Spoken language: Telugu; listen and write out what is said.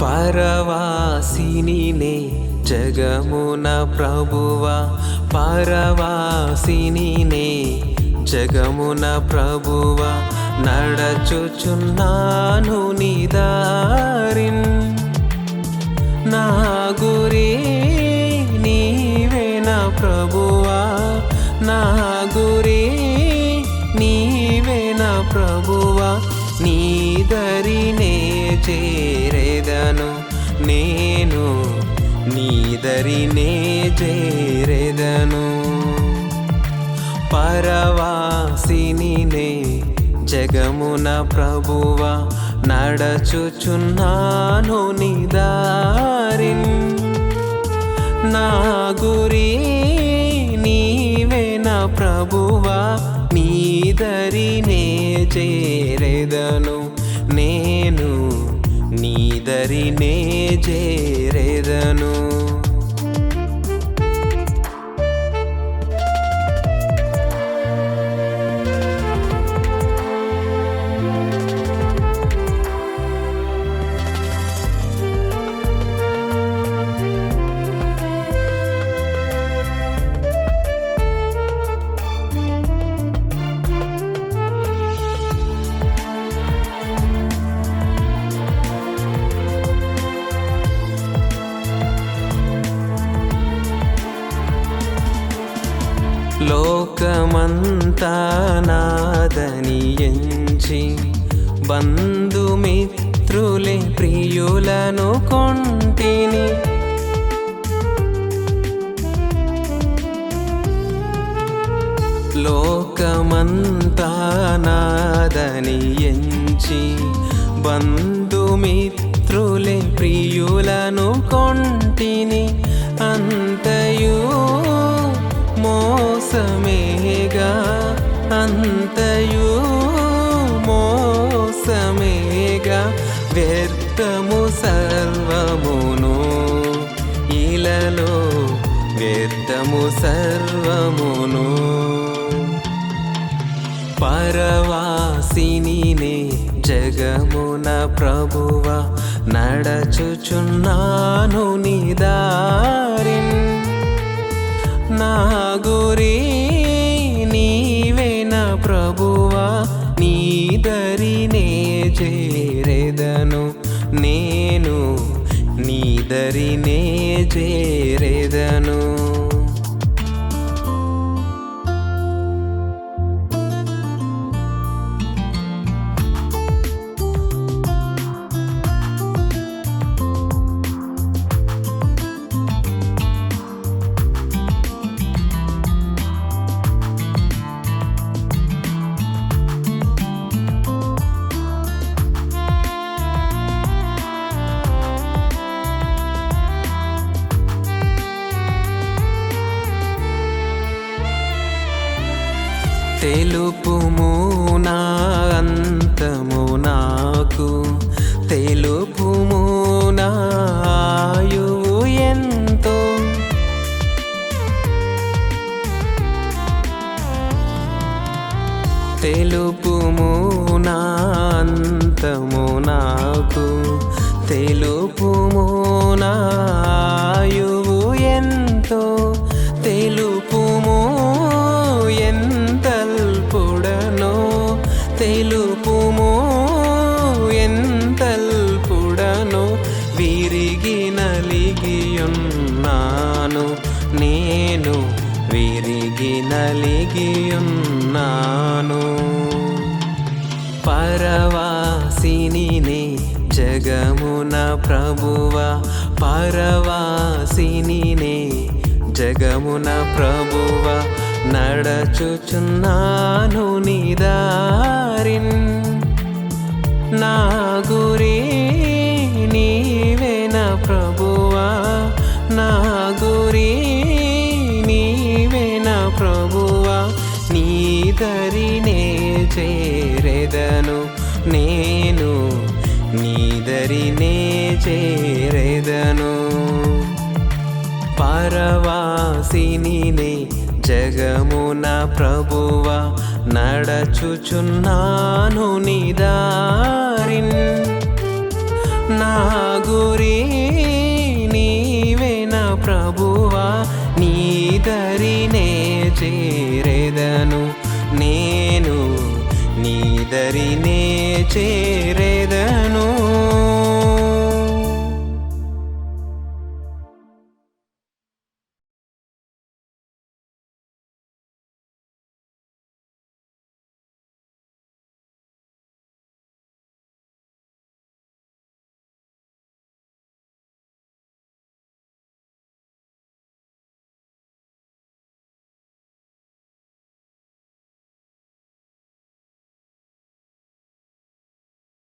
పరవాసినినే జగమున ప్రభువా పరవాసినినే జగమున ప్రభువా నడచుచున్నాను నిదారిన్ నా గురి నీవేన ప్రభువా నా గురి నీవేన ప్రభువా నీ దరినే చేరేదను నేను నీదరినే చేరేదను. పరవాసినినే జగమున ప్రభువ నడచుచున్నాను నిదారిన్ నా గురి నీవేన ప్రభువా నీదరినే చేరేదను. నీదరినే చేరేదను. లోకమంతా నాదని ఎంచి బంధుమిత్రులే ప్రియులను కొంటిని. లోకమంతా నాదని ఎంచి బంధుమిత్రులే ప్రియులను కొంటిని. అంతయు మో మోసమేగా అంతయు మోసమేగా వ్యర్థము సర్వమును ఇలలో వ్యర్థము సర్వమును. పరవాసినినే జగమున ప్రభువ నడచుచున్నాను నిదా నీదరినే చేరేదను. తెలుపుము నా అంతము నాకు. తెలుపుము నాయువు ఎంతో. తెలుపుము నా అంతము నాకు. తెలుపుము నా తెలుపుము ఎంతల్పుడనో విరిగి నలిగియున్నాను. నేను విరిగి నలిగియున్నాను. పరవాసిని జగమున ప్రభువ పరవాసిని జగమున ప్రభువ నడచుచున్నాను నిదారిన్ నా గురి నీవేన ప్రభువా. నా గురి నీవేన ప్రభువా. నీదరినే చేరెదను నేను. నీదరినే చేరెదను. పరవాసినినే జగమున ప్రభువా. నడచుచున్నాను నిదా నా గురి నీవేన ప్రభువా నీ దరినే చేరేదను నేను నీ దరినే